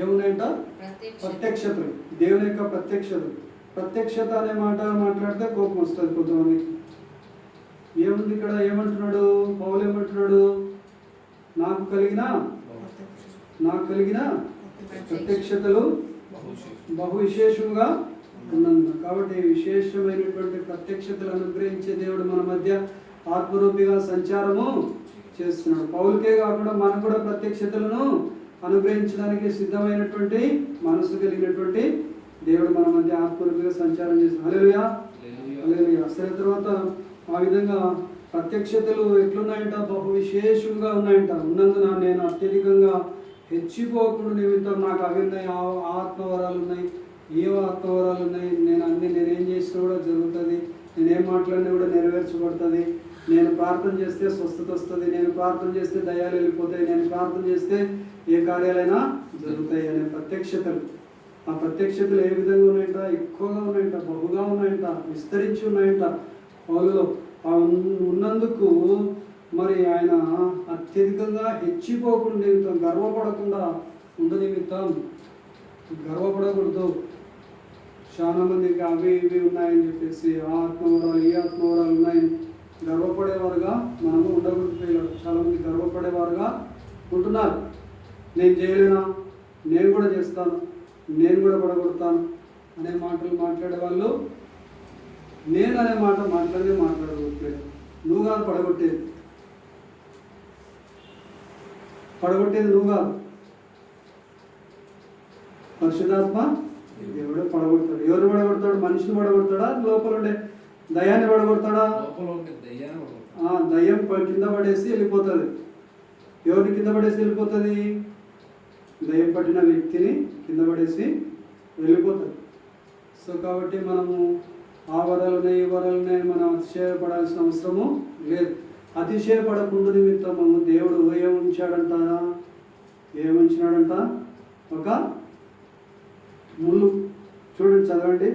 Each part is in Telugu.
ఏమున్నాయంట? ప్రత్యక్ష. ప్రత్యక్షతలు. దేవుని యొక్క ప్రత్యక్షతలు. ప్రత్యక్షత అనే మాట మాట్లాడితే కోపం వస్తుంది కొంతమందికి. ఏముంది ఇక్కడ? ఏమంటున్నాడు? పౌలు ఏమంటున్నాడు? నాకు కలిగిన? నాకు కలిగిన ప్రత్యక్షతలు బహు విశేషంగా ఉన్నందున. కాబట్టి విశేషమైనటువంటి ప్రత్యక్షతలు అనుగ్రహించే దేవుడు మన మధ్య ఆత్మరూపిగా సంచారము చేస్తున్నాడు. పౌలకే కాకుండా మనకు కూడా ప్రత్యక్షతలను అనుగ్రహించడానికి సిద్ధమైనటువంటి మనసు కలిగినటువంటి దేవుడు మన మధ్య ఆత్మరూపిగా సంచారం చేస్తున్నాడు హల్లెలూయా. హల్లెలూయా. సరే తర్వాత ఆ విధంగా ప్రత్యక్షతలు ఎట్లున్నాయంట? బహు విశేషంగా ఉన్నాయంట. ఉన్నందున నేను అత్యధికంగా హెచ్చిపోకుండా నిమిత్తం నాకు అవి ఉన్నాయి. ఆత్మవరాలు ఉన్నాయి. ఏ ఆత్మవరాలు ఉన్నాయి? నేను అన్ని నేనేం చేసినా కూడా జరుగుతుంది. నేనేం మాట్లాడినా కూడా నెరవేర్చబడుతుంది. నేను ప్రార్థన చేస్తే స్వస్థత వస్తుంది. నేను ప్రార్థన చేస్తే దయాలు వెళ్ళిపోతాయి. నేను ప్రార్థన చేస్తే ఏ కార్యాలైనా జరుగుతాయి అనే ప్రత్యక్షతలు. ఆ ప్రత్యక్షతలు ఏ విధంగా ఉన్నాయంట? ఎక్కువగా ఉన్నాయంట బహుగా ఉన్నాయంట విస్తరించి ఉన్నాయంట. పౌలులో ఆ ఉన్నందుకు మరి ఆయన అత్యధికంగా హెచ్చిపోకుండా నిమిత్తం గర్వపడకుండా ఉండ నిమిత్తం గర్వపడకూడదు. చాలా మందికి అవి ఇవి ఉన్నాయని చెప్పేసి ఆ ఆత్మవరాలు ఈ ఆత్మవరాలు ఉన్నాయని గర్వపడేవారుగా మనము ఉండకూడదు. చాలా మంది గర్వపడేవారుగా ఉంటున్నారు. నేను చేయలేనా? నేను కూడా చేస్తాను. నేను కూడా పడగొడతాను అనే మాటలు మాట్లాడే వాళ్ళు నేను అనే మాట మాట్లాడి మాట్లాడకూడదు నువ్వు కాదు పడగొట్టేది. పడగొట్టేది నువ్వు కాదు. పరిశుధాత్మ దేవుడే పడగొడతాడు. ఎవరు పడగొడతాడు? మనిషిని పడగొడతాడా? లోపల ఉండే దయాన్ని పడగొడతాడా? దయ్యం కింద పడేసి వెళ్ళిపోతుంది. ఎవరిని కింద పడేసి వెళ్ళిపోతుంది? దయ్యం పట్టిన వ్యక్తిని కింద పడేసి వెళ్ళిపోతుంది సో కాబట్టి మనము ఆ వరాలు ఉన్నాయి ఈ వరాలు ఉన్నాయి మనం అతిశయపడాల్సిన అవసరము లేదు. అతిశయపడకుండా నిమిత్తము దేవుడు ఏముంచాడంట ఏముంచినాడంట ఒక ముళ్ళు. చూడండి చదవండి.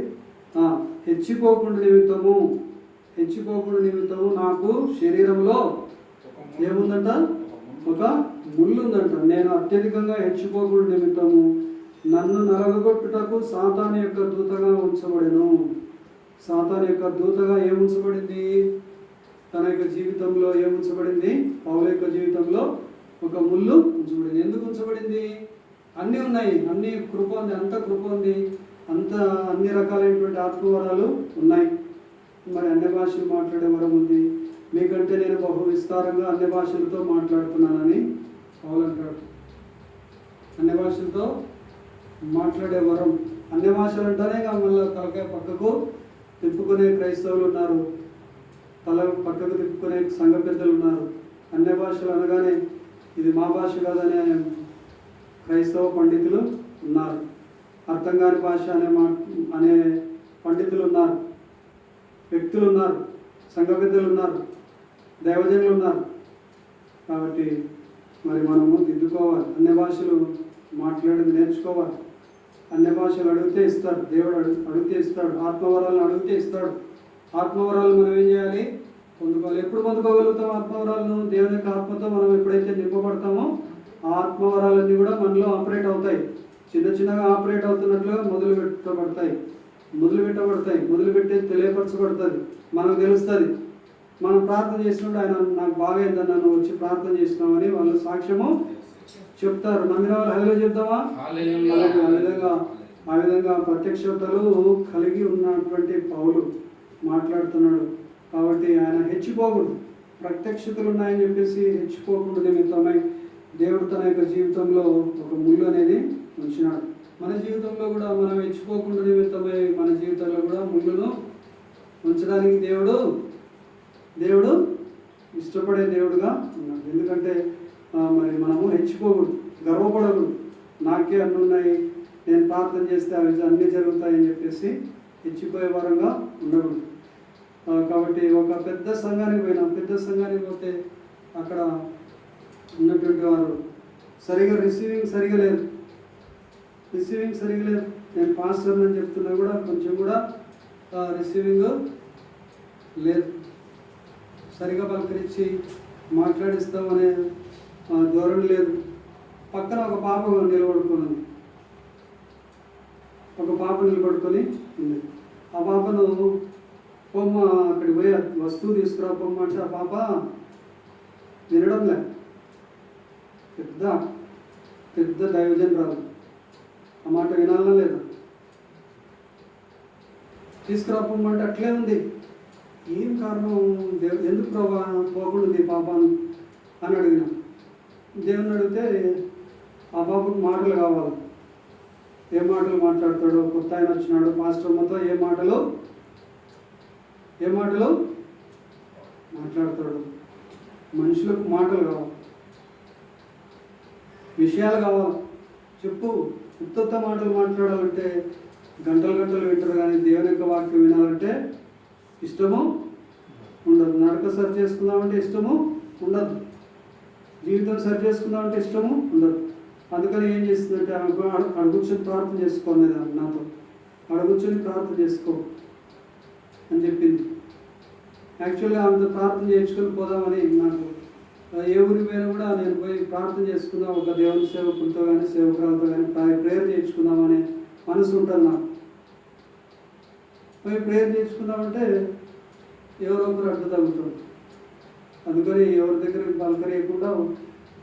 హెచ్చిపోకుండా నిమిత్తము హెచ్చిపోకుండా నిమిత్తము నాకు శరీరంలో ఏముందంట? ఒక ఒక ముళ్ళు ఉందంట నేను అత్యధికంగా హెచ్చిపోకుండా నిమిత్తము. నన్ను నలగొట్టుటకు సాతాన్ యొక్క దూతగా ఉంచబడెను. సాతాన్ యొక్క దూతగా ఏముంచబడింది? తన యొక్క జీవితంలో ఏముంచబడింది? పౌల యొక్క జీవితంలో ఒక ముళ్ళు ఉంచబడింది. ఎందుకు ఉంచబడింది? అన్నీ ఉన్నాయి. అన్ని కృప ఉంది. అంత కృప ఉంది. అంత అన్ని రకాలైనటువంటి ఆత్మవరాలు ఉన్నాయి. మరి అన్ని భాషలు మాట్లాడే వరం ఉంది. మీకంటే నేను బహు విస్తారంగా అన్ని భాషలతో మాట్లాడుతున్నానని పౌలంటాడు అన్ని భాషలతో మాట్లాడే వరం. అన్ని భాషలు అంటేనే మళ్ళీ తలకాయ పక్కకు తిప్పుకునే క్రైస్తవులు ఉన్నారు. తల పక్కకు తిప్పుకునే సంఘ పెద్దలు ఉన్నారు. అన్ని భాషలు అనగానే ఇది మా భాష కాదనే క్రైస్తవ పండితులు ఉన్నారు. అర్థం కాని భాష అనే మా అనే పండితులు ఉన్నారు. వ్యక్తులు ఉన్నారు. సంఘ పెద్దలు ఉన్నారు. దైవజనులు ఉన్నారు కాబట్టి మరి మనము దిద్దుకోవాలి. అన్ని భాషలు మాట్లాడేది నేర్చుకోవాలి. అన్ని భాషలు అడిగితే ఇస్తాడు. దేవుడు అడుగు అడిగితే ఇస్తాడు. ఆత్మవరాలను అడిగితే ఇస్తాడు. ఆత్మవరాలు మనం ఏం చేయాలి? పొందుకోవాలి. ఎప్పుడు పొందుకోగలుగుతాం ఆత్మవరాలను? దేవుని యొక్క ఆత్మతో మనం ఎప్పుడైతే నింపబడతామో ఆ ఆత్మవరాలన్నీ కూడా మనలో ఆపరేట్ అవుతాయి. చిన్న చిన్నగా ఆపరేట్ అవుతున్నట్లుగా మొదలు పెట్టబడతాయి. మొదలు పెట్టబడతాయి. మొదలు పెట్టేది తెలియపరచబడుతుంది. మనకు తెలుస్తుంది. మనం ప్రార్థన చేసినప్పుడు ఆయన నాకు బాగా అయిందని నన్ను వచ్చి ప్రార్థన చేసినామని వాళ్ళు సాక్ష్యము చెప్తారు. నమ్మిన వాళ్ళు హలో చెప్తావా ఆ విధంగా ఆ విధంగా ప్రత్యక్షతలు కలిగి ఉన్నటువంటి పౌలు మాట్లాడుతున్నాడు. కాబట్టి ఆయన హెచ్చిపోకూడదు. ప్రత్యక్షతలు ఉన్నాయని చెప్పేసి హెచ్చిపోకుండా నిమిత్తమై దేవుడు తన యొక్క జీవితంలో ఒక ముళ్ళు అనేది ఉంచినాడు. మన జీవితంలో కూడా మనం హెచ్చిపోకుండా నిమిత్తమై మన జీవితంలో కూడా ముళ్ళును ఉంచడానికి దేవుడు దేవుడు ఇష్టపడే దేవుడుగా ఉన్నాడు. ఎందుకంటే మరి మనము హెచ్చిపోకూడదు గర్వపడకూడదు. నాకే అన్ని ఉన్నాయి నేను ప్రార్థన చేస్తే అవి అన్నీ జరుగుతాయని చెప్పేసి హెచ్చిపోయే వారంగా ఉండకూడదు. కాబట్టి ఒక పెద్ద సంఘానికి పోయినాం. పెద్ద సంఘానికి పోతే అక్కడ ఉన్నటువంటి వారు సరిగా రిసీవింగ్ సరిగా లేదు. రిసీవింగ్ సరిగా లేదు. నేను పాస్టర్ అని చెప్తున్నా కూడా కొంచెం కూడా రిసీవింగ్ లేదు. సరిగా పలకరించి మాట్లాడిస్తామనే ధోరణి లేదు. పక్కన ఒక పాప నిలబడుకొని ఉంది ఒక పాప నిలబడుకొని ఉంది. ఆ పాపను పొమ్మ అక్కడికి పోయి వస్తువు తీసుకురా పొమ్మ అంటే ఆ పాప వినడం లే. పెద్ద పెద్ద దైవజన్ రాదు. ఆ మాట వినాలనా లేదా? తీసుకురా పొమ్మంటే అట్లే ఉంది. ఏం కారణం? దేవు ఎందుకు ప్రభా పోకుండా నీ పాప అని అడిగిన. దేవుని అడిగితే ఆ బాబుకు మాటలు కావాలి. ఏ మాటలు మాట్లాడతాడో? కొత్త ఆయన వచ్చినాడు. మాస్టర్ మొత్తం ఏ మాటలు? ఏ మాటలు? మాట్లాడతాడు. మనుషులకు మాటలు కావాలి. విషయాలు కావాలి. చెప్పు. ఉత్తత్త మాటలు మాట్లాడాలంటే గంటలు గంటలు వింటారు కానీ దేవుని యొక్క వాక్యం వినాలంటే ఇష్టము ఉండదు. నడక సరి చేసుకుందామంటే ఇష్టము ఉండదు. జీవితం సరి చేసుకుందామంటే ఇష్టము ఉండదు. అందుకని ఏం చేస్తుందంటే ఆమె ప్రార్థన చేసుకోలేదు నాతో. అడ కూర్చొని ప్రార్థన చేసుకో అని చెప్పింది. యాక్చువల్గా ఆమెతో ప్రార్థన చేయించుకొని పోదామని నాకు ఏ ఊరికి పోయినా కూడా నేను పోయి ప్రార్థన చేసుకుందాం ఒక దేవుని సేవకులతో కానీ సేవకురాలతో కానీ ప్రేయర్ చేయించుకుందామనే మనసు ఉంటుంది నాకు. పోయి ప్రేయర్ చేసుకున్నామంటే ఎవరో ఒకరు అడ్డు తగ్గుతారు అందుకని ఎవరి దగ్గర పలకరేయకుండా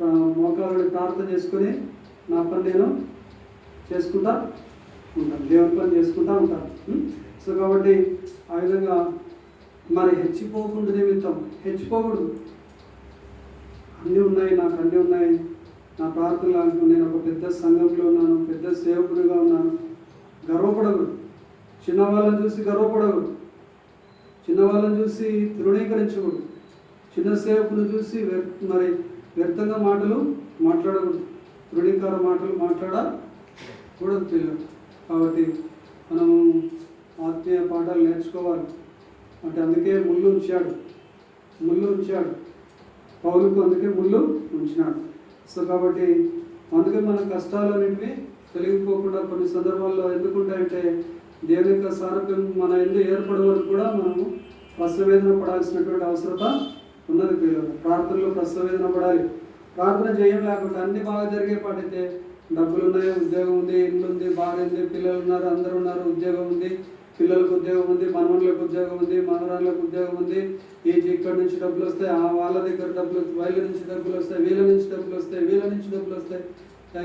ఆ, మోకాళ్ళని ప్రార్థన చేసుకొని నా పని నేను చేసుకుంటా ఉంటాను. దేవుని పని చేసుకుంటా ఉంటాను. సో కాబట్టి ఆ విధంగా మరి హెచ్చిపోకుండా నిమిత్తం హెచ్చిపోకూడదు. అన్నీ ఉన్నాయి నాకు అన్నీ ఉన్నాయి. నా ప్రార్థనలు నేను ఒక పెద్ద సంఘంలో ఉన్నాను పెద్ద సేవకుడిగా ఉన్నాను. గర్వపడకూడదు. చిన్నవాళ్ళని చూసి గర్వపడకూడదు. చిన్నవాళ్ళని చూసి తృణీకరించకూడదు. చిన్న సేవకుని చూసి మరి వ్యర్థంగా మాటలు మాట్లాడకూడదు. తృణీకార మాటలు మాట్లాడకూడదు పిల్లలు. కాబట్టి మనము ఆత్మీయ పాఠాలు నేర్చుకోవాలి. అంటే అందుకే ముళ్ళు ఉంచాడు. ముళ్ళు ఉంచాడు. పౌలుకు అందుకే ముళ్ళు ఉంచినాడు. సో కాబట్టి అందుకే మన కష్టాలన్నింటినీ తొలగిపోకుండా కొన్ని సందర్భాల్లో ఎందుకుంటాయంటే దేవుని యొక్క సారూప్యం మన ఎందుకు ఏర్పడే వరకు కూడా మనము ప్రసవేదన పడాల్సినటువంటి అవసరత ఉన్నది పిల్లలు. ప్రార్థనలో ప్రసవేదన పడాలి. ప్రార్థన చేయం లేకుండా అన్ని బాగా జరిగే పాటైతే డబ్బులు ఉన్నాయి ఉద్యోగం ఉంది ఇల్లు ఉంది భార్య ఉంది పిల్లలు ఉన్నారు అందరూ ఉన్నారు ఉద్యోగం ఉంది పిల్లలకు ఉద్యోగం ఉంది మనవన్లకు ఉద్యోగం ఉంది మనవరాళ్ళకు ఉద్యోగం ఉంది. ఈ ఇక్కడ నుంచి డబ్బులు వస్తాయి ఆ వాళ్ళ దగ్గర డబ్బులు వాళ్ళ నుంచి డబ్బులు వస్తాయి వీళ్ళ నుంచి డబ్బులు వస్తాయి వీళ్ళ నుంచి డబ్బులు వస్తాయి.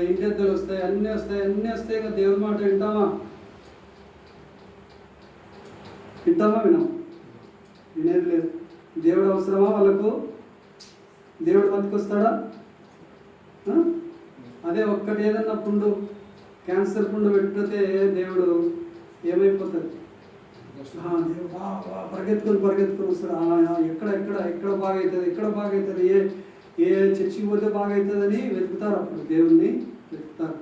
ఇంటి వస్తాయి అన్నీ వస్తాయి అన్నీ వస్తాయి. ఇక దేవుని మాట వింటామా? వింటామా వినం? వినేది లేదు. దేవుడు అవసరమా వాళ్ళకు? దేవుడు బతికొస్తాడా వస్తాడా అదే ఒక్కటి ఏదన్నా పుండు క్యాన్సర్ పుండు పెట్టితే దేవుడు ఏమైపోతుంది ఆ, దేవుడు పరిగెత్తుకొని పరిగెత్తుకొని వస్తాడు. ఎక్కడ ఎక్కడ ఎక్కడ బాగా అవుతుంది ఎక్కడ బాగా అవుతుంది ఏ ఏ చర్చికి పోతే బాగా అవుతుందని వెతుకుతారు అప్పుడు దేవుణ్ణి వెతుకుతారు.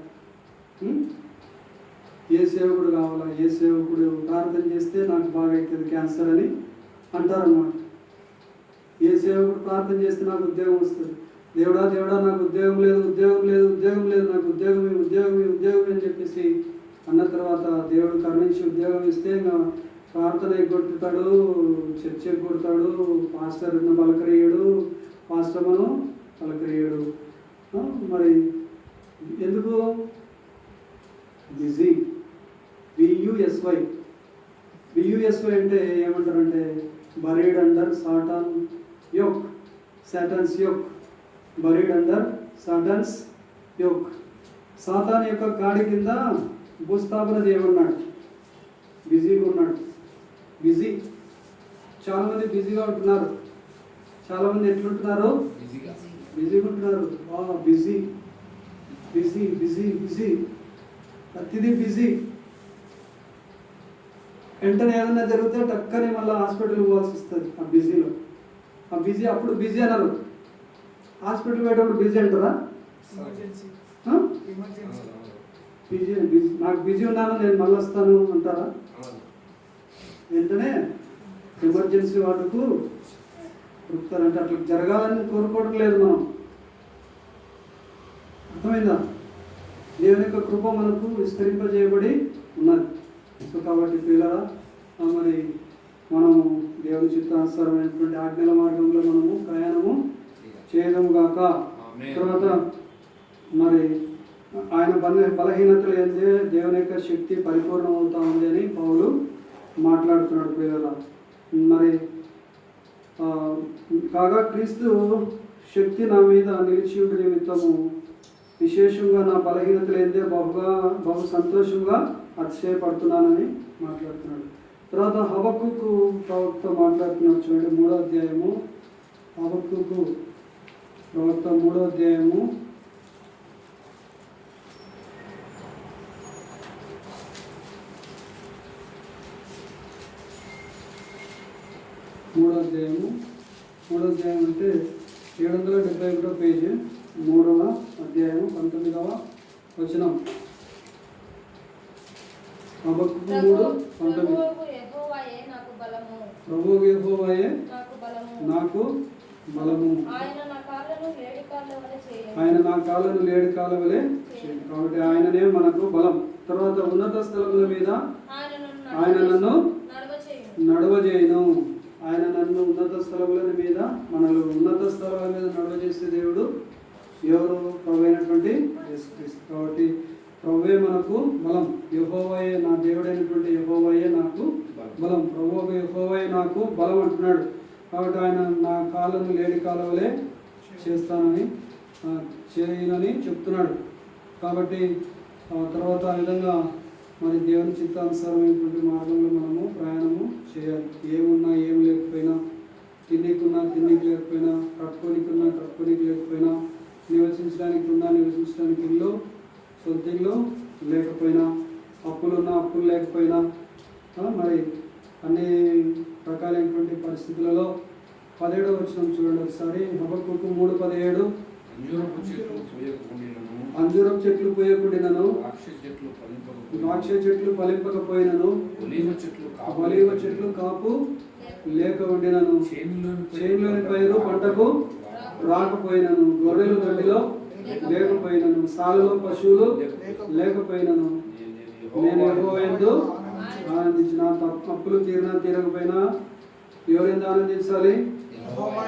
ఏ సేవకుడు కావాలా ఏ సేవకుడు ప్రార్థన చేస్తే నాకు బాగా అవుతుంది క్యాన్సర్ అని అంటారన్నమాట. ఏ సేవకుడు ప్రార్థన చేస్తే నాకు ఉద్యోగం వస్తుంది? దేవుడా దేవుడా నాకు ఉద్యోగం లేదు ఉద్యోగం లేదు ఉద్యోగం లేదు నాకు ఉద్యోగం ఉద్యోగం ఉద్యోగం అని చెప్పేసి అన్న తర్వాత దేవుడు కరుణించి ఉద్యోగం ఇస్తే ఇంకా ప్రార్థన కొట్టుతాడు చర్చ కొడతాడు పాస్టర్ పలకరియడు పాస్టర్మను పలకరియడు మరి ఎందుకు busy B U S Y B U S Y అంటే ఏమంటారంటే buried under Satan yoke Satan's yoke buried under Satan's yoke Satan యొక్క కాడి కింద భూస్థాపన చేయమన్నాడు బిజీగా ఉన్నాడు. బిజీ చాలామంది బిజీగా ఉంటున్నారు. చాలామంది ఎట్లుంటున్నారు? బిజీగా బిజీగా ఉంటున్నారు. బిజీ బిజీ బిజీ బిజీ ప్రతిదీ బిజీ వెంటనే ఏదైనా జరిగితే టక్కనే మళ్ళీ హాస్పిటల్ పోవాల్సి వస్తుంది ఆ బిజీలో ఆ బిజీ అప్పుడు బిజీ అన్నారు హాస్పిటల్ పోయేటప్పుడు బిజీ అంటారా? బిజీ బిజీ నాకు బిజీ ఉన్నాను నేను మళ్ళీ వస్తాను అంటారా? వెంటనే ఎమర్జెన్సీ వాటికు దొరుకుతారంటే అట్లా జరగాలని కోరుకోవడం లేదు మనం. అర్థమైందా? దేవుని యొక్క కృప మనకు విస్తరింపజేయబడి ఉన్నది. సో కాబట్టి పిల్లల మరి మనము దేవుని చిత్తానుసారమైనటువంటి ఆజ్ఞల మార్గంలో మనము ప్రయాణము చేయడం గాక. తర్వాత మరి ఆయన బల బలహీనతలు ఏందే దేవుని యొక్క శక్తి పరిపూర్ణం అవుతా ఉంది అని పౌలు మాట్లాడుతున్నాడు పిల్లల మరి కాగా క్రీస్తు శక్తి నా మీద నిలిచి ఉండి నిమిత్తము విశేషంగా నా బలహీనతలు ఏందే? బహుగా బహు సంతోషంగా అతిశయపడుతున్నానని మాట్లాడుతున్నాడు. తర్వాత హబక్కు ప్రవక్త మాట్లాడుతున్నాడు చూడండి మూడో అధ్యాయము. హబక్కు ప్రవక్త మూడో అధ్యాయము. మూడో అధ్యాయము. మూడో అధ్యాయం అంటే ఏడు వందల డెబ్బై ఒకటో పేజీ మూడవ అధ్యాయం పంతొమ్మిదవ వచనం. హబక్కుకు మూడు పంతొమ్మిది. ప్రభు యెహోవాయే నాకు బలము. ఆయన నా కాళ్ళను లేడు కాళ్ళ వలె. కాబట్టి ఆయననే మనకు బలం. తర్వాత ఉన్నత స్థలముల మీద ఆయన నన్ను నడవజేయను ఆయన నన్ను ఉన్నత స్థలముల మీద మనల్ని ఉన్నత స్థలాల మీద నడవజేసే దేవుడు ఎవరు ప్రభు అయినటువంటి యేసుక్రీస్తు కాబట్టి ప్రభువే మనకు బలం. యహోవయే నా దేవుడైనటువంటి యహోవయే నాకు బలం. ప్రభు యహోవయే నాకు బలం అంటున్నాడు. కాబట్టి ఆయన నా కాలం లేడి కాలవలే చేస్తానని చేయనని చెప్తున్నాడు. కాబట్టి ఆ తర్వాత ఆ విధంగా మరి దేవుని చిత్తానుసారమైనటువంటి మార్గంలో మనము ప్రయాణము చేయాలి. ఏమున్నా ఏం లేకపోయినా తిండికున్నా తిండికి లేకపోయినా కట్టుకోనికున్నా కట్టుకోనికి లేకపోయినా నివసించడానికి ఉన్నా నివసించడానికి ఇల్లు సొంత ఇల్లు లేకపోయినా అప్పులున్నా అప్పులు లేకపోయినా మరి అన్ని రకాలైనటువంటి పరిస్థితులలో పదిహేడవ వచ్చిన చూడండి ఒకసారి. హబక్కుకు మూడు పదిహేడు. అంజూరపు చెట్లు పోయకుండినను అంజూరం చెట్లు పోయకుండినను. ద్రాక్ష చెట్లు ఫలింపకపోయినను, ఒలీవ చెట్లు కాపు లేక ఉండినను చేనులోని పైరు పంటకు రాకపోయినను గొర్రెలు గడ్డిలో లేకపోయినను సాలలో పశువులు లేకపోయినను నేను యెహోవాయందు ఆనందించిన. తప్పు తీరినా తీరకపోయినా ఎవరెందు ఆనందించాలి?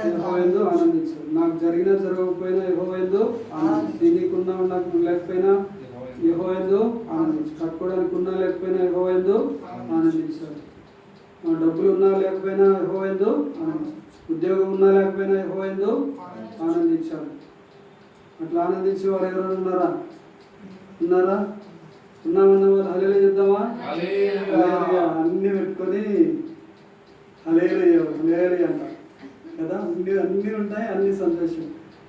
యెహోవాయందు ఆనందించాలి నాకు జరిగినా జరగకపోయినా యెహోవాయందు ఆనందించి. తినకున్నా నాకు లేకపోయినా యెహోవాయందు ఆనందించు. కట్టుకోవడానికి ఉన్నా లేకపోయినా యెహోవాయందు ఆనందించాలి. డబ్బులు ఉన్నా లేకపోయినా యెహోవాయందు ఆనందించాలి ఉద్యోగం ఉన్నా లేకపోయినా యెహోవాయందు ఆనందించాలి. అట్లా ఆనందించే వాళ్ళు ఎవరైనా ఉన్నారా? ఉన్నారా? ఉన్నామన్న వాళ్ళు హలేలు చెప్దామా? హల్లెలూయా. హల్లెలూయా. అన్ని పెట్టుకొని హలేలు హలేలు అంట. కదా? అన్ని అన్ని ఉంటాయి అన్ని సంతోషం.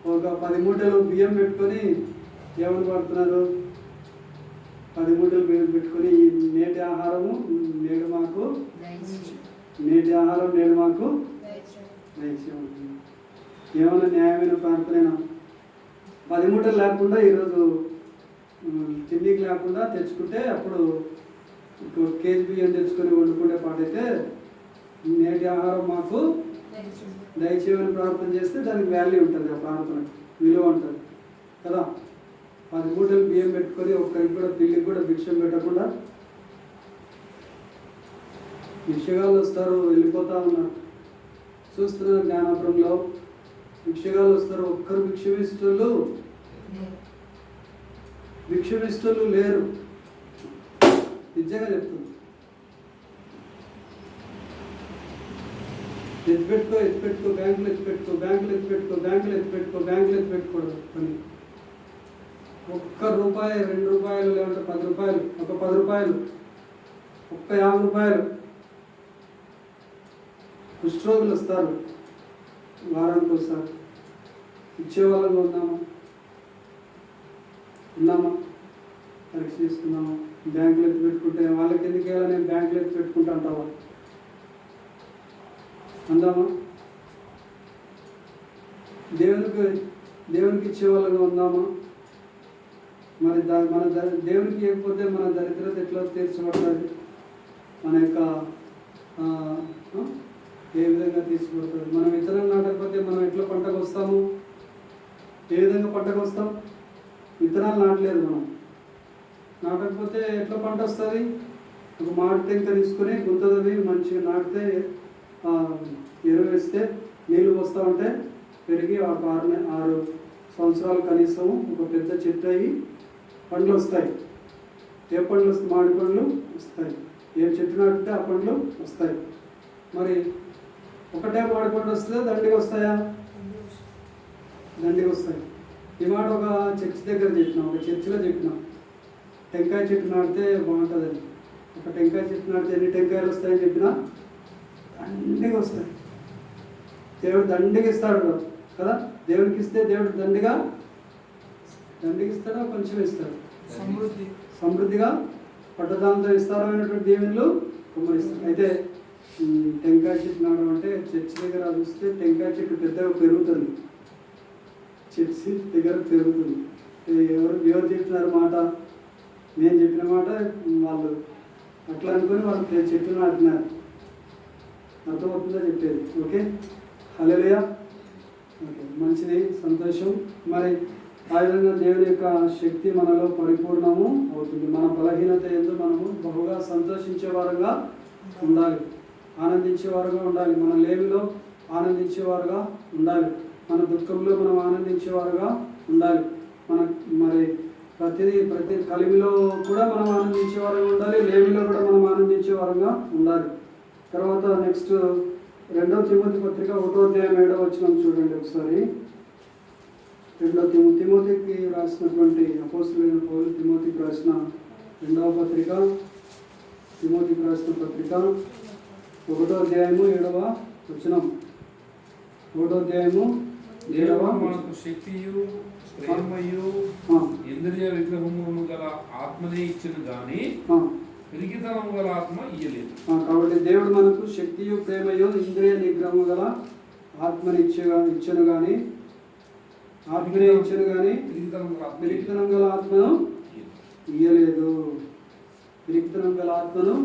ఒక పది మూటలు బియ్యం పెట్టుకొని ఏమని పడుతున్నారు పది మూటలు బియ్యం పెట్టుకొని నేటి ఆహారము నేడు మాకు నేటి ఆహారం నేడు మాకు దయచేయము. ఏమైనా న్యాయమైన ప్రార్థన పది మూటలు లేకుండా ఈరోజు తిండికి లేకుండా తెచ్చుకుంటే అప్పుడు కేజీ బియ్యం తెచ్చుకొని వండుకునే పాటైతే నేటి ఆహారం మాకు దయచేయమని ప్రార్థన చేస్తే దానికి వాల్యూ ఉంటుంది ఆ ప్రార్థన విలువ ఉంటుంది. కదా? పది మూటలు బియ్యం పెట్టుకొని ఒక్కరికి కూడా పిల్లికి కూడా భిక్షం పెట్టకుండా. భిక్షగాళ్ళు వస్తారు వెళ్ళిపోతా ఉన్నారు. చూస్తున్నారు జ్ఞానాపురంలో భిక్షగాళ్ళు వస్తారు. ఒక్కరు భిక్షువిస్తులు భిక్షువిస్తులు లేరు. నిజంగా చెప్తుంది ఎత్తి పెట్టుకో ఎత్తి పెట్టుకో బ్యాంకులు ఎత్తి పెట్టుకో బ్యాంకులు ఎత్తి పెట్టుకో బ్యాంకులు ఎత్తి పెట్టుకో బ్యాంకులు ఎత్తి పెట్టుకోవడం పని. ఒక్క రూపాయి రెండు రూపాయలు లేదంటే పది రూపాయలు ఒక పది రూపాయలు ఒక్క యాభై రూపాయలు కుష్ఠరోగులు వస్తారు. వారానికి ఒకసారి. ఇచ్చేవాళ్ళగా ఉన్నామా? ఉన్నామా? పరీక్ష చేసుకున్నామా బ్యాంకులు ఎత్తి పెట్టుకుంటే వాళ్ళకి ఎందుకు వెళ్ళాలి నేను బ్యాంకులు ఎత్తి పెట్టుకుంటా అంటావా? అందామా? దేవునికి దేవునికి ఇచ్చేవాళ్ళగా ఉందామా? మరి దా మన ద- దేవునికి ఇవ్వకపోతే మన దరిద్రత ఎట్లా తీర్చబడుతుంది? మన యొక్క ఏ విధంగా తీర్చబడుతుంది మనం విత్తనం నాటకపోతే మనం ఎట్లా పంటకు వస్తాము? ఏ విధంగా పంటకు వస్తాం? విత్తనాలు నాటలేదు మనం. నాటకపోతే ఎట్లా పంట వస్తుంది? ఒక మామిడి టెంక తీసుకొని గుంతదవి మంచిగా నాటితే ఎరువు వేస్తే నీళ్ళు వస్తూ ఉంటే పెరిగి ఒక ఆరు ఆరు సంవత్సరాలు కనీసం ఒక పెద్ద చెట్టు అయ్యి పండ్లు వస్తాయి. ఏ పండ్లు వస్తాయి? మామిడి పండ్లు వస్తాయి. ఏ చెట్టు నాటితే ఆ పండ్లు వస్తాయి. మరి ఒకటే మామిడి పండు వస్తుందా? దండిగా వస్తాయా? దండిగా వస్తాయి. ఈ మాట ఒక చర్చ్ దగ్గర చెప్పిన ఒక చర్చిలో చెప్పిన టెంకాయ చెట్టు నాటితే బాగుంటుంది అని ఒక టెంకాయ చెట్టు నాటితే ఎన్ని టెంకాయలు వస్తాయని చెప్పినా దండిగా వస్తాయి. దేవుడు దండిగా ఇస్తాడు కదా? దేవుడికి ఇస్తే దేవుడు దండిగా దండిగా ఇస్తాడా? కొంచెం ఇస్తాడు. సమృద్ధి. సమృద్ధిగా పట్టదాంతో విస్తారమైనటువంటి దీవెనలు కుమ్మరిస్తాడు అయితే టెంకాయ చెట్టు నాడడం అంటే చర్చి దగ్గర చూస్తే టెంకాయ చెట్టు పెద్దగా పెరుగుతుంది. చర్చి దగ్గర పెరుగుతుంది. ఎవరు ఎవరు చెప్పినారు మాట? నేను చెప్పిన మాట వాళ్ళు అట్లా అనుకొని వాళ్ళు చెట్లు నాటినారు. అర్థమవుతుందా చెప్పేది? ఓకే? హలోయా ఓకే మంచిది సంతోషం. మరి ఆ విధంగా దేవుని యొక్క శక్తి మనలో పరిపూర్ణము అవుతుంది. మన బలహీనత ఎందు మనము బహుగా సంతోషించే వారంగా ఉండాలి. ఆనందించేవారుగా ఉండాలి. మన లేమిలో ఆనందించేవారుగా ఉండాలి. మన దుఃఖంలో మనం ఆనందించేవారుగా ఉండాలి. మన మరి ప్రతిదీ ప్రతి కలిమిలో కూడా మనం ఆనందించేవారుగా ఉండాలి. లేమిలో కూడా మనం ఆనందించేవారుగా ఉండాలి. తర్వాత నెక్స్ట్ రెండవ తిమోతి పత్రిక ఒకటో అధ్యాయం ఏడవ వచ్చిన చూడండి ఒకసారి. రెండో తిమో తిమోతికి రాసినటువంటి అపోసులైన పౌరు తిమోతికి రాసిన రెండవ పత్రిక తిమోతికి రాసిన పత్రిక. ఒకటో అధ్యాయము ఏడవ వచనం. ఒకటో అధ్యాయము ఏడవ మనకు శక్తియు ప్రేమయు ఇంద్రియ విగ్రహమును గల ఆత్మనే ఇచ్చిన గాని పిరికితనము గల ఆత్మ ఇయ్యలేదు. కాబట్టి దేవుడు మనకు శక్తియు ప్రేమయు ఇంద్రియ నిగ్రహము గల ఆత్మనిచ్చగా ఇచ్చను కానీ ఆత్మనే ఇచ్చను కానీ పిరికితనం గల ఆత్మను ఇయ్యలేదు. పిరికితనం గల ఆత్మను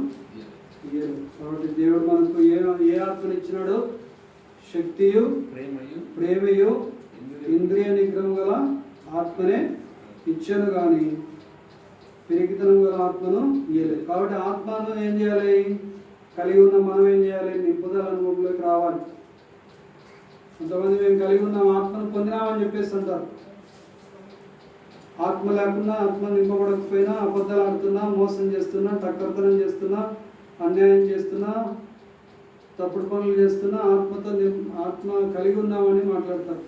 కాబట్టి దేవుడు మనకు ఏ ఏ ఆత్మను ఇచ్చినాడు? శక్తియు ప్రేమయు ప్రేమయు ఇంద్రియ నిగ్రహం గల ఆత్మనే ఇచ్చను కానీ పిరికితనం గల ఆత్మను ఇయ్యలేదు. కాబట్టి ఆత్మను ఏం చేయాలి? కలిగి ఉన్న మనం ఏం చేయాలి? నింపుదల అనుభవంలోకి రావాలి. కొంతమంది మేము కలిగి ఉన్నాం ఆత్మను పొందినామని చెప్పేసి అంటారు. ఆత్మ లేకుండా ఆత్మ నింపబడకపోయినా అబద్ధాలు ఆడుతున్నా మోసం చేస్తున్నా టక్కర్తనం చేస్తున్నా అన్యాయం చేస్తున్నా తప్పుడు పనులు చేస్తున్నా ఆత్మతో ఆత్మ కలిగి ఉన్నామని మాట్లాడతారు.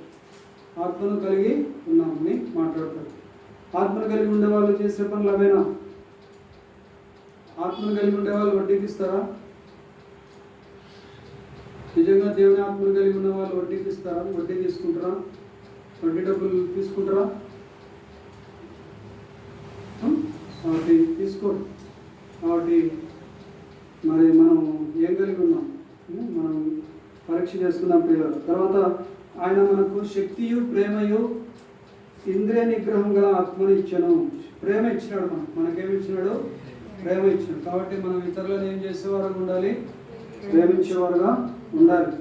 ఆత్మను కలిగి ఉన్నామని మాట్లాడతారు. ఆత్మను కలిగి ఉండే వాళ్ళు చేసే పనులు అవేనా? ఆత్మను కలిగి ఉండే వాళ్ళు వడ్డీకి ఇస్తారా నిజంగా దేవుని ఆత్మను కలిగి ఉన్న వాళ్ళు వడ్డీకి ఇస్తారా వడ్డీ తీసుకుంటారా? వడ్డీ డబ్బులు తీసుకుంటారా? ఉం? కాబట్టి తీసుకోరు. కాబట్టి మరి మనం ఏం కలిగి ఉన్నాం? మనం పరీక్ష చేసుకున్నాం పిల్లలు. తర్వాత ఆయన మనకు శక్తియు ప్రేమయు ఇంద్రియ నిగ్రహం గల ఆత్మను ఇచ్చాను. ప్రేమ ఇచ్చినాడు మనం మనకేమి ఇచ్చినాడు? ప్రేమ ఇచ్చినాడు. కాబట్టి మనం ఇతరులను ఏం చేసేవారుగా ఉండాలి? ప్రేమించేవారుగా ఉండాలి.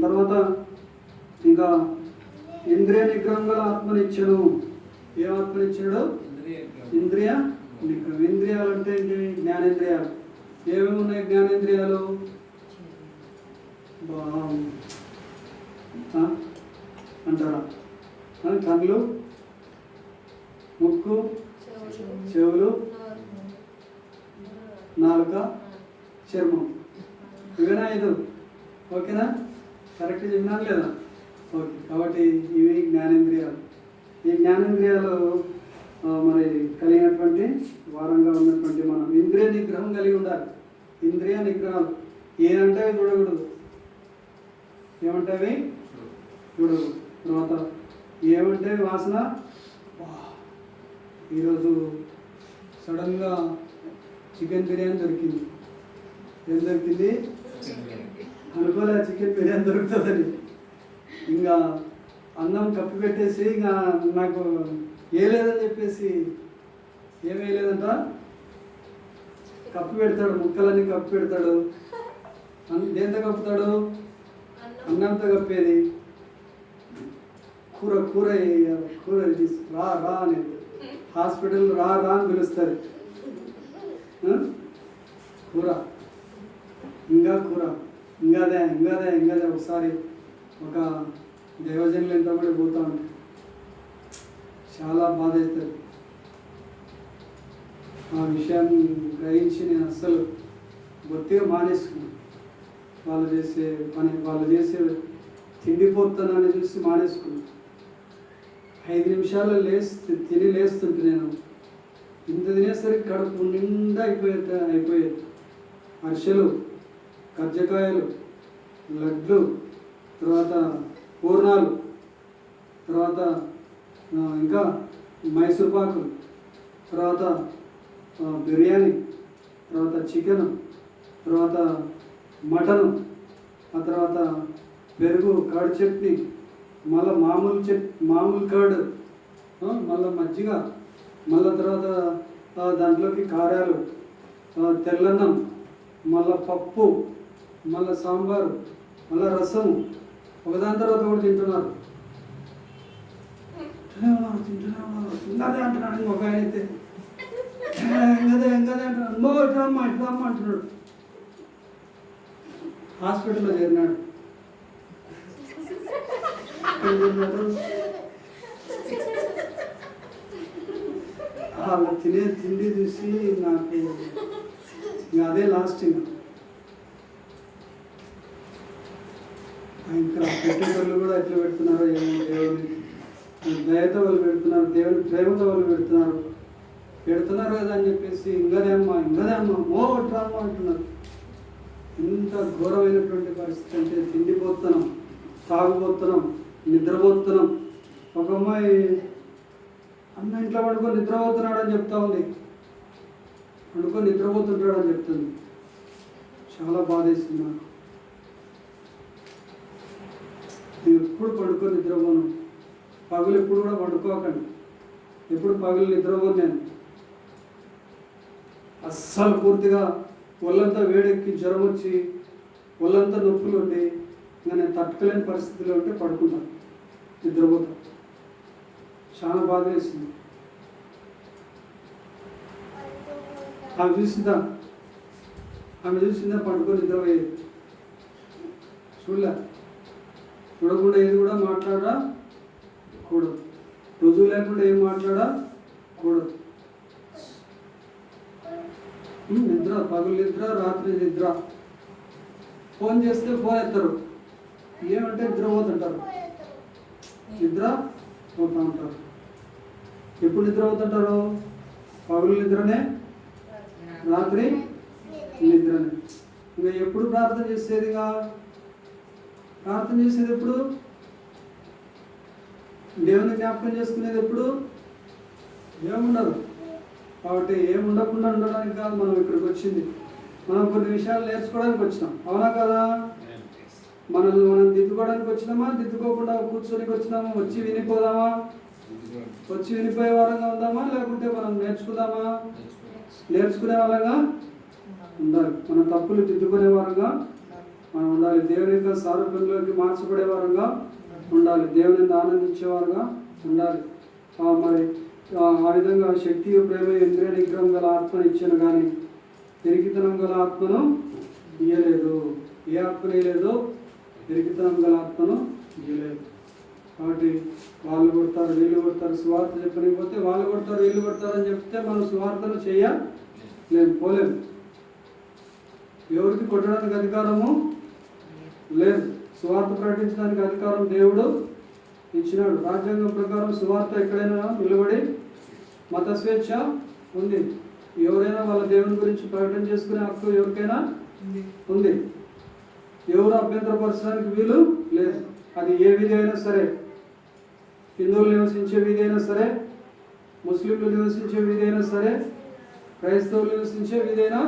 తర్వాత ఇంకా ఇంద్రియ నిగ్రహం గల ఆత్మను ఇచ్చాను. ఏ ఆత్మను ఇచ్చాడు. ఇంద్రియ నిగ్రహం. ఇంద్రియాలు అంటే ఏంటి? జ్ఞానేంద్రియాలు. ఏమేమి ఉన్నాయి జ్ఞానేంద్రియాలు బా- అంటారా ఆ, కళ్ళు? ముక్కు? చెవులు? నాలుక? చర్మం? ఇవేనా ఐదు? ఓకేనా? కరెక్ట్ చెప్పినా లేదా ఓకే కాబట్టి ఇవి జ్ఞానేంద్రియాలు. ఈ జ్ఞానేంద్రియాలు మరి కలిగినటువంటి వారంగా ఉన్నటువంటి మనం ఇంద్రియ నిగ్రహం కలిగి ఉండాలి. ఇంద్రియ నిగ్రహాలు. ఏదంటే చూడకూడదు. ఏమంటే అవి చూడకూడదు. తర్వాత ఏమంటే వాసన? ఈరోజు సడన్గా చికెన్ బిర్యానీ దొరికింది. ఏం దొరికింది? అనుకోలే చికెన్ బిర్యానీ దొరుకుతుందని. ఇంకా అన్నం కప్పి పెట్టేసి ఇంకా నాకు ఏ లేదని చెప్పేసి ఏం వేయలేదంట? కప్పి పెడతాడు ముక్కలన్నీ కప్పి పెడతాడు. ఎంత దేంతో కప్పుతాడు? అన్నంతో కప్పేది. కూర కూర వేయాలి. కూర రా రా అనేది. హాస్పిటల్ రా రా అని పిలుస్తారు. కూర. ఇంకా కూర. ఇంకాదే ఇంకాదే ఇంకాదే ఒకసారి ఒక దైవజనులు ఎంతబడి పోతా ఉంటాయి చాలా బాధ అవుతుంది ఆ విషయాన్ని గ్రహించి నేను అస్సలు బొత్తిగా మానేసుకున్నాను వాళ్ళు చేసే పని వాళ్ళు చేసే తిండిపోతానని చూసి మానేసుకున్నాను ఐదు నిమిషాలు లేస్తే తిని లేస్తుంటే నేను ఇంత తినేసరికి కడుపు నిండా అయిపోయేది అయిపోయేది. అరిసెలు కజ్జకాయలు లడ్లు తర్వాత పూర్ణాలు తర్వాత ఇంకా మైసూర్పాకులు తర్వాత బిర్యానీ తర్వాత చికెన్ తర్వాత మటను ఆ తర్వాత పెరుగు కర్డ్ చట్నీ మళ్ళీ మామూలు చట్ మామూలు కర్డ్ మళ్ళీ మజ్జిగ మళ్ళీ తర్వాత దాంట్లోకి కారాలు తెల్లన్నం మళ్ళీ పప్పు మళ్ళీ సాంబారు మళ్ళీ రసము ఒకదాని తర్వాత ఒకటి తింటున్నారు. తింటూనే ఉన్నారు, తింటూనే ఉన్నారు. ఇంకదే అంటున్నాడు ఇంకొక ఆయన అయితే. ఎంగదే ఎంగదే ఇంకదే అంటున్నాడు నో ఇట్లా అంటున్నాడు హాస్పిటల్లో చేరినాడు. వాళ్ళు తినే తిండి చూసి నాకు ఇంకా అదే లాస్ట్ ఇంకా ఇంకా పెట్టేటోళ్ళు కూడా ఎట్లా పెడుతున్నారో ఏమో దేవుని దయతో వాళ్ళు పెడుతున్నారు దేవుని ప్రేమతో వాళ్ళు పెడుతున్నారు పెడుతున్నారు కదా అని చెప్పేసి ఇంకదే అమ్మా ఇంకదే అంటున్నారు. ఇంత ఘోరమైనటువంటి పరిస్థితి అంటే తిండిపోతున్నాం తాగుపోతున్నాం నిద్రపోతున్నాం. ఒక అమ్మాయి అన్న ఇంట్లో పడుకొని నిద్రపోతున్నాడు అని చెప్తా ఉంది. పడుకొని నిద్రపోతుంటాడు అని చెప్తుంది. చాలా బాధేస్తుంది నేను ఎప్పుడు పడుకొని నిద్రపోను. పగులు ఎప్పుడు కూడా పడుకోకండి. ఎప్పుడు పగులు నిద్రపోను నేను. అస్సలు పూర్తిగా ఒళ్ళంతా వేడెక్కి జ్వరం వచ్చి ఒళ్ళంతా నొప్పులు ఉండి ఇంకా నేను తట్టుకోలేని పరిస్థితిలో ఉంటే పడుకుంటాను నిద్రపోతాను చాలా బాధ వేసింది. ఆమె చూసిందా? ఆమె చూసిందా పడుకొని నిద్రపోయేది. చూడలే. చూడకుండా ఏది కూడా మాట్లాడకూడదు. రుజువు లేకుండా ఏం మాట్లాడకూడదు. నిద్ర పగులు నిద్ర రాత్రి నిద్ర. ఫోన్ చేస్తే ఫోన్ ఎత్తారు. ఏమంటే నిద్రపోతుంటారు నిద్ర పోతా ఉంటారు. ఎప్పుడు నిద్రపోతుంటారు పగులు నిద్రనే? రాత్రి నిద్రనే. ఇంకా ఎప్పుడు ప్రార్థన చేసేదిగా ప్రార్థన చేసేది ఎప్పుడు? దేవుని జ్ఞాపకం చేసుకునేది ఎప్పుడు? ఏముండదు. కాబట్టి ఏం ఉండకుండా ఉండడానికి కాదు మనం ఇక్కడికి వచ్చింది. మనం కొన్ని విషయాలు నేర్చుకోవడానికి వచ్చినాం. అవునా కదా? మనల్ని మనం దిద్దుకోవడానికి వచ్చినామా? దిద్దుకోకుండా కూర్చొని వచ్చినామా? వచ్చి వినిపోదామా? వచ్చి వినిపోయే వారంగా ఉందామా? లేకుంటే మనం నేర్చుకుందామా? నేర్చుకునే వాళ్ళగా ఉండాలి. మన తప్పులు దిద్దుకునే వారంగా మనం ఉండాలి. దేవుని యొక్క సారూప్యంలోకి మార్చబడే వారంగా ఉండాలి. దేవుని ఆనందించేవారుగా ఉండాలి. మరి ఆ విధంగా శక్తి ప్రేమ ఇంద్రియ నిగ్రహం గల ఆత్మను ఇచ్చాను కానీ పెరిగితనం గల ఆత్మను ఇయ్యలేదు. ఏ ఆత్మ ఇయ్యలేదు? పెరిగితనం గల ఆత్మను ఇయ్యలేదు. కాబట్టి వాళ్ళు కొడతారు వీళ్ళు కొడతారు సువార్త చెప్పనిపోతే వాళ్ళు కొడతారు వీళ్ళు కొడతారు అని చెప్తే మనం సువార్తను చేయలేము పోలేము ఎవరికి కొట్టడానికి అధికారము లేదు. సువార్త ప్రకటించడానికి అధికారం దేవుడు ఇచ్చినాడు. రాజ్యాంగం ప్రకారం సువార్త ఎక్కడైనా నిలబడి మత స్వేచ్ఛ ఉంది. ఎవరైనా వాళ్ళ దేవుని గురించి ప్రకటన చేసుకునే హక్కు ఎవరికైనా ఉంది. ఎవరు అభ్యంతరపరచడానికి వీలు లేదు. అది ఏ విధి అయినా సరే హిందువులు నివసించే వీధి అయినా సరే ముస్లింలు నివసించే వీధి అయినా సరే క్రైస్తవులు నివసించే వీధి అయినా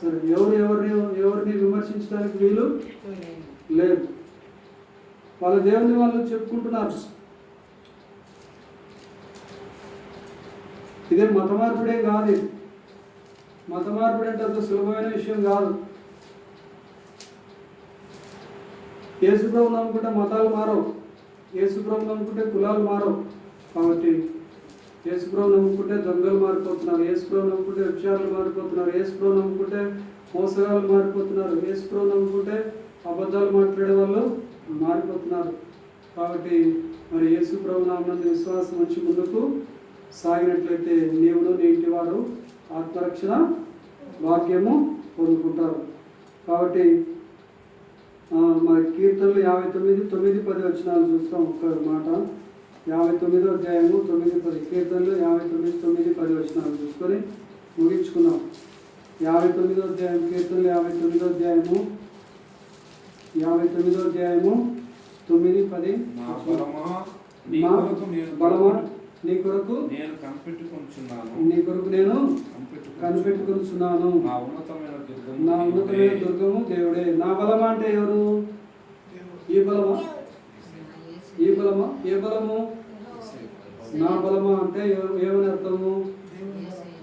సరే ఎవరు ఎవరిని ఎవరిని విమర్శించడానికి వీలు లేదు. వాళ్ళ దేవుని వాళ్ళు చెప్పుకుంటున్నారు. ఇదే మత మార్పిడే కాదు మత మార్పిడి అంటే అంత సులభమైన విషయం కాదు. యేసుప్రభు నమ్ముకుంటే మతాలు మారవు. యేసుప్రభు నమ్ముకుంటే కులాలు మారవు. కాబట్టి యేసుప్రభు నమ్ముకుంటే దొంగలు మారిపోతున్నారు. యేసుప్రభు నమ్ముకుంటే వ్యభిచారులు మారిపోతున్నారు. యేసుప్రభు నమ్ముకుంటే మోసగాలు మారిపోతున్నారు. యేసుప్రభు నమ్ముకుంటే అబద్ధాలు మాట్లాడే వాళ్ళు మారిపోతున్నారు కాబట్టి మరి యేసు ప్రభునామందు విశ్వాసం వచ్చి ముందుకు సాగినట్లయితే నీవును నీటి వారు ఆత్మరక్షణ భాగ్యము పొందుకుంటారు. కాబట్టి మరి కీర్తనలు యాభై తొమ్మిది తొమ్మిది పది వచ్చినాలు చూస్తాం ఒక్క మాట. యాభై తొమ్మిదో అధ్యాయము తొమ్మిది పది కీర్తనలు యాభై తొమ్మిది తొమ్మిది పది వచ్చినాలు చూసుకొని ముగించుకున్నాం యాభై తొమ్మిదో అధ్యాయం కీర్తనలు యాభై తొమ్మిదో అధ్యాయము యాభై తొమ్మిదో అధ్యాయము తొమ్మిది పది. నా బలమా? నీ కొరకు నేను కనిపెట్టుకుంటున్నాను నీ కొరకు నేను కనిపెట్టుకుంటున్నాను. నా ఉన్నతమైన దుర్గము నా ఉన్నతమైన దుర్గము దేవుడే. నా బలమా అంటే ఎవరు? ఈ బలమా? ఈ బలమా? ఏ బలము? నా బలమా అంటే ఏ- ఏమని అర్థము?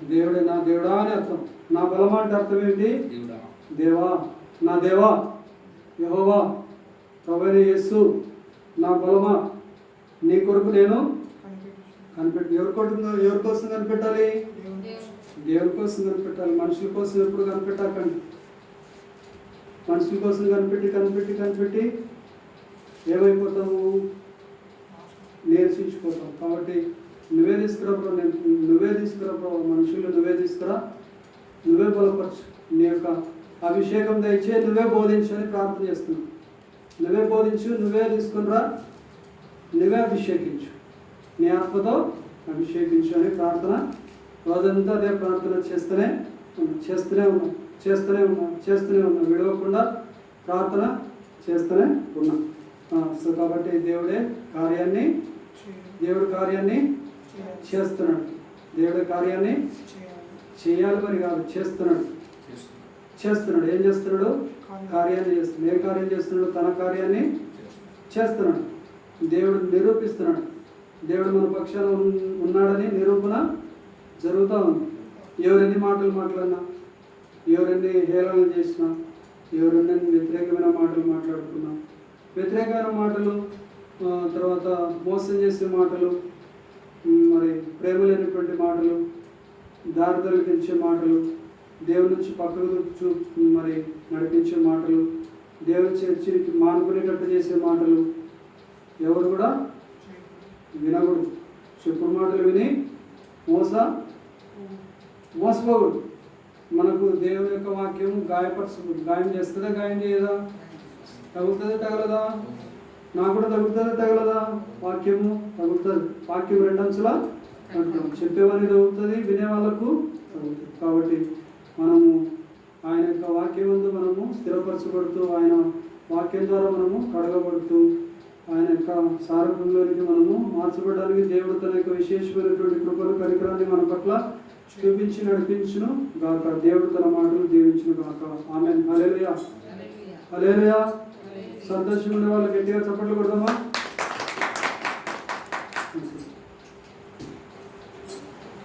దేవుడే. నా దేవుడా అని అర్థం. నా బలమా అంటే అర్థం ఏంటి? దేవా. నా దేవా. యహోవా ప్రభైన యేసు నా బలమా? నీ కొరకు నేను కనిపెట్టి ఎవరి కొరకు ఎవరి కోసం కనిపెట్టాలి? దేవుడి కోసం కనిపెట్టాలి. మనుషుల కోసం ఎప్పుడు కనిపెట్టాకండి. మనుషుల కోసం కనిపెట్టి కనిపెట్టి కనిపెట్టి ఏమైపోతాము నేర్చించిపోతాం కాబట్టి నువ్వే తీసుకురా నేను నువ్వే తీసుకురా మనుషులు నువ్వే తీసుకురా. నువ్వే బలపరచు నీ యొక్క అభిషేకం దయచే నువ్వే బోధించు అని ప్రార్థన చేస్తున్నాను నువ్వే బోధించు నువ్వే తీసుకునిరా నువ్వే అభిషేకించు. నీ ఆత్మతో అభిషేకించు అని ప్రార్థన రోజంతా అదే ప్రార్థన చేస్తూనే ఉన్నా చేస్తూనే ఉన్నా చేస్తూనే ఉన్నా చేస్తూనే ఉన్నా. విడవకుండా ప్రార్థన చేస్తూనే ఉన్నా. సో కాబట్టి దేవుడే కార్యాన్ని దేవుడి కార్యాన్ని చేస్తున్నాడు. దేవుడి కార్యాన్ని చేయాలి మరి కాదు చేస్తున్నాడు. చేస్తున్నాడు. ఏం చేస్తున్నాడు? కార్యాన్ని చేస్తున్నాడు. ఏ కార్యం చేస్తున్నాడు? తన కార్యాన్ని చేస్తున్నాడు. దేవుడు నిరూపిస్తున్నాడు. దేవుడు మన పక్షాన ఉన్- ఉన్నాడని నిరూపణ జరుగుతూ ఉంది. ఎవరెన్ని మాటలు మాట్లాడినా ఎవరెన్ని హేళనలు చేసినా ఎవరెన్ని వ్యతిరేకమైన మాటలు మాట్లాడుకున్నా వ్యతిరేకమైన మాటలు తర్వాత మోసం చేసే మాటలు మరి ప్రేమ లేనటువంటి మాటలు దారి తొలగించే మాటలు దేవుడి నుంచి పక్కకు చూ మరి నడిపించే మాటలు దేవుని చర్చికి మానుకునేటట్టు చేసే మాటలు ఎవరు కూడా వినకూడదు. చెప్పుడు మాటలు విని మోస మోసపోకూడదు. మనకు దేవుని యొక్క వాక్యం గాయపరచకూడదు గాయం చేస్తుందా గాయం చేయదా? తగులుతుందా తగలదా? నాకు కూడా తగులుతుందా తగలదా? వాక్యము తగులుతుంది. వాక్యం రెండంచులా అంటున్నాం చెప్పేవారికి తగులుతుంది వినే వాళ్ళకు తగులుతుంది. కాబట్టి మనము ఆయన యొక్క వాక్యం ముందు మనము స్థిరపరచబడుతూ ఆయన వాక్యం ద్వారా మనము కడగబడుతూ ఆయన యొక్క సారూప్యంలోనికి మనము మార్చబడడానికి దేవుడు తన యొక్క విశేషమైనటువంటి కృపను కరికరాన్ని మన పట్ల చూపించి నడిపించును గాక. దేవుడు తన మాటలు దీవించును గాక. ఆమె హలేలుయా హలేలుయా సంతోషం ఉండే వాళ్ళు గట్టిగా చప్పట్లు కొడదామా?